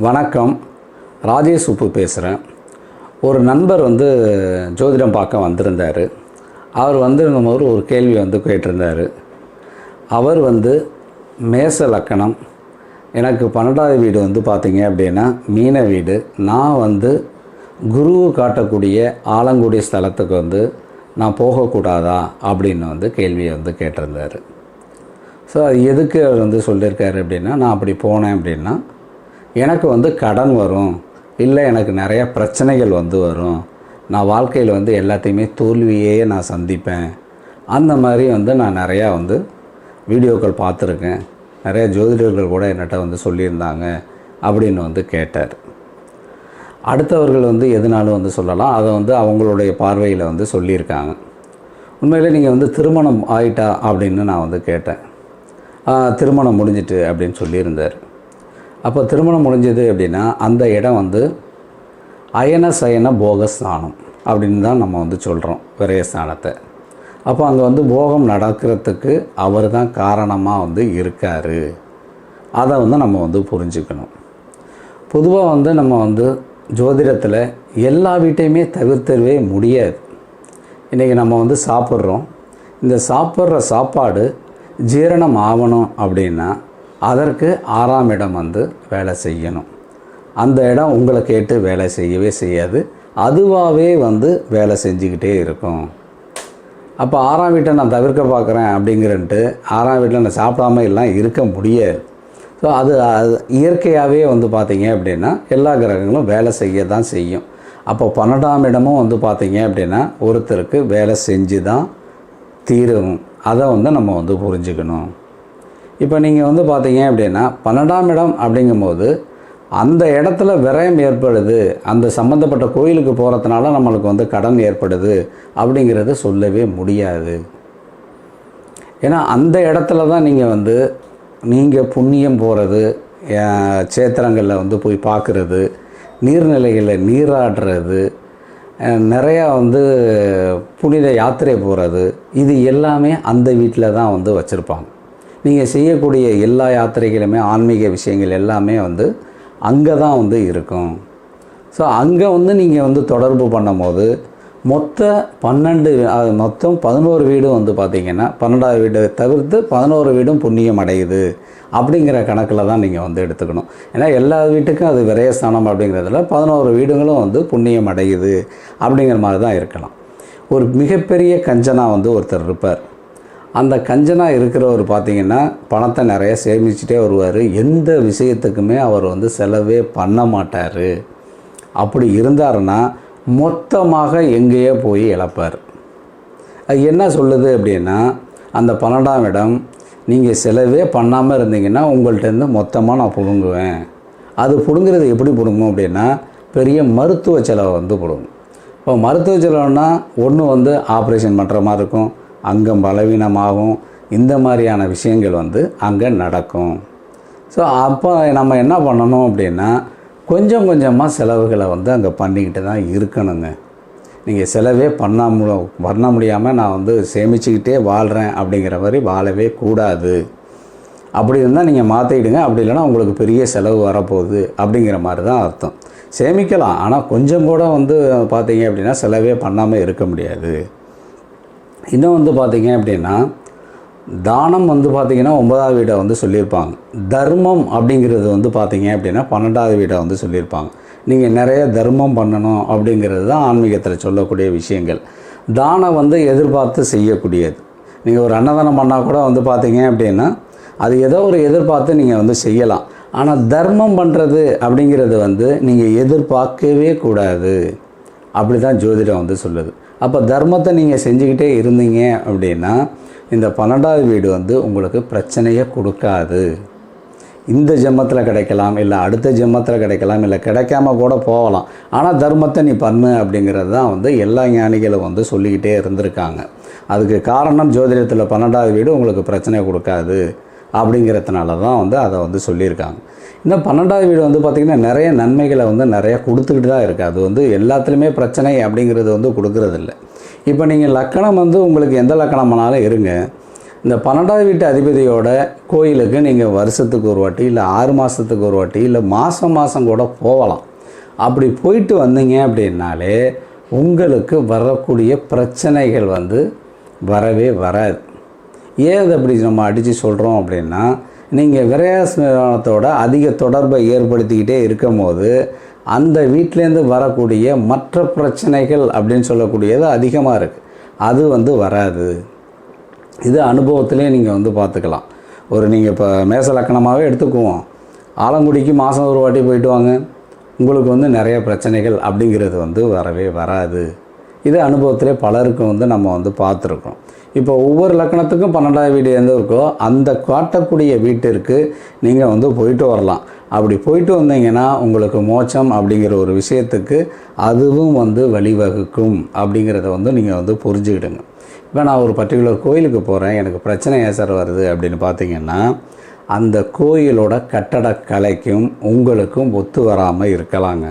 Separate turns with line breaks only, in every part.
வணக்கம். ராஜேஷ் உப்பு பேசுகிறேன் ஒரு நண்பர் வந்து ஜோதிடம் பார்க்க வந்திருந்தார். அவர் வந்திருந்தபோது ஒரு கேள்வி வந்து கேட்டிருந்தார். அவர் வந்து மேச லக்கணம். எனக்கு பன்னெண்டாவது வீடு வந்து பார்த்தீங்க அப்படின்னா மீன வீடு. நான் வந்து குருவு காட்டக்கூடிய ஆலங்குடி ஸ்தலத்துக்கு வந்து நான் போகக்கூடாதா? அப்படின்னு வந்து கேள்வியை வந்து கேட்டிருந்தார். ஸோ அது எதுக்கு அவர் வந்து சொல்லியிருக்காரு அப்படின்னா நான் அப்படி போனேன் அப்படின்னா எனக்கு வந்து கடன் வரும் இல்லை எனக்கு நிறைய பிரச்சனைகள் வந்து வரும். நான் வாழ்க்கையில் வந்து எல்லாத்தையுமே தோல்வியே நான் சந்திப்பேன். அந்த மாதிரி வந்து நான் நிறையா வந்து வீடியோக்கள் பார்த்துருக்கேன். நிறைய ஜோதிடர்கள் கூட என்கிட்ட வந்து சொல்லியிருந்தாங்க அப்படின்னு வந்து கேட்டார். அடுத்தவர்கள் வந்து எதுனாலும் வந்து சொல்லலாம். அதை வந்து அவங்களுடைய பார்வையில் வந்து சொல்லியிருக்காங்க. உண்மையில் நீங்கள் வந்து திருமணம் ஆயிட்டா அப்படின்னு நான் வந்து கேட்டேன். திருமணம் முடிஞ்சிட்டு அப்படின்னு சொல்லியிருந்தார். அப்போ திருமணம் முடிஞ்சது அப்படின்னா அந்த இடம் வந்து அயன சயன போகஸ்தானம் அப்படின்னு தான் நம்ம வந்து சொல்கிறோம் விரயஸ்தானத்தை அப்போ அங்கே வந்து போகம் நடக்கிறதுக்கு அவர் தான் காரணமாக வந்து இருக்கார். அதை வந்து நம்ம வந்து புரிஞ்சுக்கணும். பொதுவாக வந்து நம்ம வந்து ஜோதிடத்தில் எல்லா வீட்டையுமே தவிர்த்தவே முடியாது. இன்றைக்கி நம்ம வந்து சாப்பிட்றோம். இந்த சாப்பிட்ற சாப்பாடு ஜீரணம் ஆகணும் அப்படின்னா அதற்கு ஆறாம் இடம் வந்து வேலை செய்யணும். அந்த இடம் உங்களை கேட்டு வேலை செய்யவே செய்யாது. அதுவாகவே வந்து வேலை செஞ்சுக்கிட்டே இருக்கும். அப்போ ஆறாம் வீட்டை நான் தவிர்க்க பார்க்குறேன் அப்படிங்கிறன்ட்டு ஆறாம் வீட்டில் நான் சாப்பிடாம எல்லாம் இருக்க முடியாது. ஸோ அது அது இயற்கையாகவே வந்து பார்த்தீங்க அப்படின்னா எல்லா கிரகங்களும் வேலை செய்ய தான் செய்யும். அப்போ பன்னெண்டாம் இடமும் வந்து பார்த்தீங்க அப்படின்னா ஒருத்தருக்கு வேலை செஞ்சு தான் தீரும் அதை வந்து நம்ம வந்து புரிஞ்சுக்கணும். இப்போ நீங்கள் வந்து பார்த்தீங்க அப்படின்னா பன்னெண்டாம் இடம் அப்படிங்கும்போது அந்த இடத்துல விரயம் ஏற்படுது. அந்த சம்மந்தப்பட்ட கோயிலுக்கு போகிறதுனால நம்மளுக்கு வந்து கடன் ஏற்படுது அப்படிங்கிறத சொல்லவே முடியாது. ஏன்னா அந்த இடத்துல தான் நீங்கள் வந்து நீங்கள் புண்ணியம் போகிறது சேத்திரங்களில் வந்து போய் பார்க்குறது நீர்நிலைகளில் நீராடுறது நிறையா வந்து புனித யாத்திரை போகிறது இது எல்லாமே அந்த வீட்டில் தான் வந்து வச்சுருப்பாங்க. நீங்கள் செய்யக்கூடிய எல்லா யாத்திரைகளுமே ஆன்மீக விஷயங்கள் எல்லாமே வந்து அங்கே தான் வந்து இருக்கும். ஸோ அங்கே வந்து நீங்கள் வந்து தொடர்பு பண்ணும்போது மொத்த பன்னெண்டு அது மொத்தம் பதினோரு வீடும் வந்து பார்த்திங்கன்னா பன்னெண்டாவது வீடு தவிர்த்து பதினோரு வீடும் புண்ணியம் அடையுது அப்படிங்கிற கணக்கில் தான் நீங்கள் வந்து எடுத்துக்கணும். ஏன்னா எல்லா வீட்டுக்கும் அது விரயஸ்தானம் அப்படிங்கிறதுல பதினோரு வீடுகளும் வந்து புண்ணியம் அடையுது அப்படிங்கிற மாதிரி தான் இருக்கலாம். ஒரு மிகப்பெரிய கஞ்சனா வந்து ஒருத்தர் இருப்பார். அந்த கஞ்சனா இருக்கிறவர் பார்த்தீங்கன்னா பணத்தை நிறைய சேமிச்சுட்டே வருவார். எந்த விஷயத்துக்குமே அவர் வந்து செலவே பண்ண மாட்டார். அப்படி இருந்தாருன்னா மொத்தமாக எங்கேயோ போய் இழப்பார். அது என்ன சொல்லுது அப்படின்னா அந்த பன்னெண்டாம் இடம் நீங்கள் செலவே பண்ணாமல் இருந்தீங்கன்னா உங்கள்கிட்டருந்து மொத்தமாக நான் பிடுங்குவேன். அது பிடுங்குறது எப்படி பிடுங்கும் அப்படின்னா பெரிய மருத்துவ செலவை வந்து பிடுங்கும். இப்போ மருத்துவ செலவுன்னா ஒன்று வந்து ஆப்ரேஷன் பண்ணுற மாதிரி இருக்கும். அங்கம் பலவீனமாகும். இந்த மாதிரியான விஷயங்கள் வந்து அங்கே நடக்கும். ஸோ அப்போ நம்ம என்ன பண்ணணும் அப்படின்னா கொஞ்சம் கொஞ்சமாக செலவுகளை வந்து அங்கே பண்ணிக்கிட்டு தான் இருக்கணுங்க. நீங்கள் செலவே பண்ண பண்ண முடியாமல் நான் வந்து சேமிச்சுக்கிட்டே வாழ்கிறேன் அப்படிங்கிற மாதிரி வாழவே கூடாது. அப்படி இருந்தால் நீங்கள் மாற்றிக்கிடுங்க அப்படி இல்லைன்னா உங்களுக்கு பெரிய செலவு வரப்போகுது அப்படிங்கிற மாதிரி தான் அர்த்தம். சேமிக்கலாம். ஆனால் கொஞ்சம் கூட வந்து பார்த்தீங்க அப்படின்னா செலவே பண்ணாமல் இருக்க முடியாது. இன்னும் வந்து பார்த்தீங்க அப்படின்னா தானம் வந்து பார்த்தீங்கன்னா ஒன்பதாவது வீடை வந்து சொல்லியிருப்பாங்க. தர்மம் அப்படிங்கிறது வந்து பார்த்தீங்க அப்படின்னா பன்னெண்டாவது வீடை வந்து சொல்லியிருப்பாங்க. நீங்கள் நிறைய தர்மம் பண்ணணும் அப்படிங்கிறது தான் ஆன்மீகத்தில் சொல்லக்கூடிய விஷயங்கள். தானம் வந்து எதிர்பார்த்து செய்யக்கூடியது. நீங்கள் ஒரு அன்னதானம் பண்ணால் கூட வந்து பார்த்தீங்க அப்படின்னா அது ஏதோ ஒரு எதிர்பார்த்து நீங்கள் வந்து செய்யலாம். ஆனால் தர்மம் பண்ணுறது அப்படிங்கிறது வந்து நீங்கள் எதிர்பார்க்கவே கூடாது. அப்படி தான் ஜோதிடம் வந்து சொல்லுது. அப்போ தர்மத்தை நீங்கள் செஞ்சுக்கிட்டே இருந்தீங்க அப்படின்னா இந்த பன்னெண்டாவது வீடு வந்து உங்களுக்கு பிரச்சனையை கொடுக்காது. இந்த ஜென்மத்தில் கிடைக்கலாம் இல்லை அடுத்த ஜென்மத்தில் கிடைக்கலாம் இல்லை கிடைக்காம கூட போகலாம். ஆனால் தர்மத்தை நீ பண்ணு அப்படிங்கிறது தான் வந்து எல்லா ஞானிகளும் வந்து சொல்லிக்கிட்டே இருந்திருக்காங்க. அதுக்கு காரணம் ஜோதிடத்தில் பன்னெண்டாவது வீடு உங்களுக்கு பிரச்சனை கொடுக்காது. அப்படிங்கிறதுனால தான் வந்து அதை வந்து சொல்லியிருக்காங்க. இந்த பன்னெண்டாவது வீடு வந்து பார்த்திங்கன்னா நிறைய நன்மைகளை வந்து நிறைய கொடுத்துக்கிட்டு தான் இருக்குது அது வந்து எல்லாத்துலேயுமே பிரச்சனை அப்படிங்கிறது வந்து கொடுக்கறதில்ல. இப்போ நீங்கள் லக்கணம் வந்து உங்களுக்கு எந்த லக்கணமானாலும் இருங்க. இந்த பன்னெண்டாவது வீட்டு அதிபதியோட கோயிலுக்கு நீங்கள் வருஷத்துக்கு ஒரு வாட்டி இல்லை ஆறு மாதத்துக்கு ஒரு வாட்டி இல்லை மாதம் மாதம் கூட போகலாம். அப்படி போயிட்டு வந்தீங்க அப்படின்னாலே உங்களுக்கு வரக்கூடிய பிரச்சனைகள் வந்து வரவே வராது. ஏன் அப்படி நம்ம அடித்து சொல்கிறோம் அப்படின்னா நீங்கள் விரையாசனத்தோட அதிக தொடர்பை ஏற்படுத்திக்கிட்டே இருக்கும் போது அந்த வீட்டிலேருந்து வரக்கூடிய மற்ற பிரச்சனைகள் அப்படின்னு சொல்லக்கூடியது அதிகமாக இருக்குது அது வந்து வராது. இது அனுபவத்திலே நீங்கள் வந்து பார்த்துக்கலாம் ஒரு நீங்கள் இப்போ மேச லக்கணமாகவே எடுத்துக்குவோம். ஆலங்குடிக்கு மாதம் ஒரு வாட்டி போயிட்டு வாங்க. உங்களுக்கு வந்து நிறைய பிரச்சனைகள் அப்படிங்கிறது வந்து வரவே வராது. இது அனுபவத்திலே பலருக்கும் வந்து நம்ம வந்து பார்த்துருக்கோம் இப்போ ஒவ்வொரு லக்கணத்துக்கும் பன்னெண்டாவது வீடு எந்த இருக்கோ அந்த காட்டக்கூடிய வீட்டிற்கு நீங்கள் வந்து போயிட்டு வரலாம். அப்படி போயிட்டு வந்தீங்கன்னா உங்களுக்கு மோட்சம் அப்படிங்கிற ஒரு விஷயத்துக்கு அதுவும் வந்து வழிவகுக்கும் அப்படிங்கிறத வந்து நீங்கள் வந்து புரிஞ்சுக்கிடுங்க. இப்போ நான் ஒரு பர்டிகுலர் கோயிலுக்கு போகிறேன் எனக்கு பிரச்சனை ஏன் சார் வருது அப்படின்னு பார்த்தீங்கன்னா அந்த கோயிலோட கட்டடக்கலைக்கும் உங்களுக்கும் ஒத்து வராமல் இருக்கலாங்க.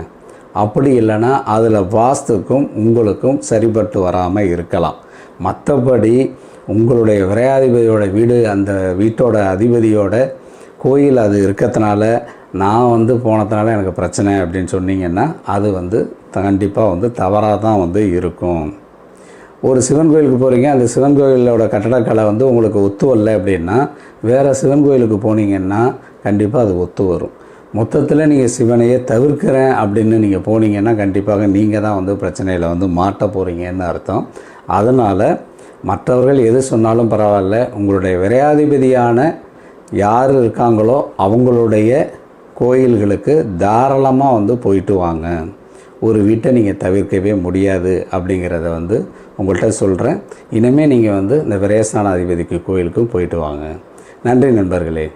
அப்படி இல்லைன்னா அதில் வாஸ்துக்கும் உங்களுக்கும் சரிப்பட்டு வராமல் இருக்கலாம். மற்றபடி உங்களுடைய விரையாதிபதியோட வீடு அந்த வீட்டோட அதிபதியோட கோயில் அது இருக்கிறதுனால நான் வந்து போனதுனால எனக்கு பிரச்சனை அப்படின்னு சொன்னீங்கன்னா அது வந்து கண்டிப்பாக வந்து தவறாக தான் வந்து இருக்கும். ஒரு சிவன் கோயிலுக்கு போகிறீங்க அந்த சிவன் கோயிலோட கட்டடக்கலை வந்து உங்களுக்கு ஒத்து வரல அப்படின்னா வேறு சிவன் கோயிலுக்கு போனீங்கன்னா கண்டிப்பாக அது ஒத்து வரும். மொத்தத்தில் நீங்கள் சிவனையே தவிர்க்கிறேன் அப்படின்னு நீங்கள் போனீங்கன்னா கண்டிப்பாக நீங்கள் தான் வந்து பிரச்சனையில் வந்து மாட்ட போகிறீங்கன்னு அர்த்தம். அதனால் மற்றவர்கள் எது சொன்னாலும் பரவாயில்ல. உங்களுடைய விரையாதிபதியான யார் இருக்காங்களோ அவங்களுடைய கோயில்களுக்கு தாராளமாக வந்து போயிட்டு வாங்க. ஒரு வீட்டை நீங்கள் தவிர்க்கவே முடியாது அப்படிங்கிறத வந்து உங்கள்கிட்ட சொல்கிறேன் இனிமேல் நீங்கள் வந்து இந்த விரேசனான அதிபதிக்கு கோயிலுக்கு போயிட்டு வாங்க. நன்றி நண்பர்களே.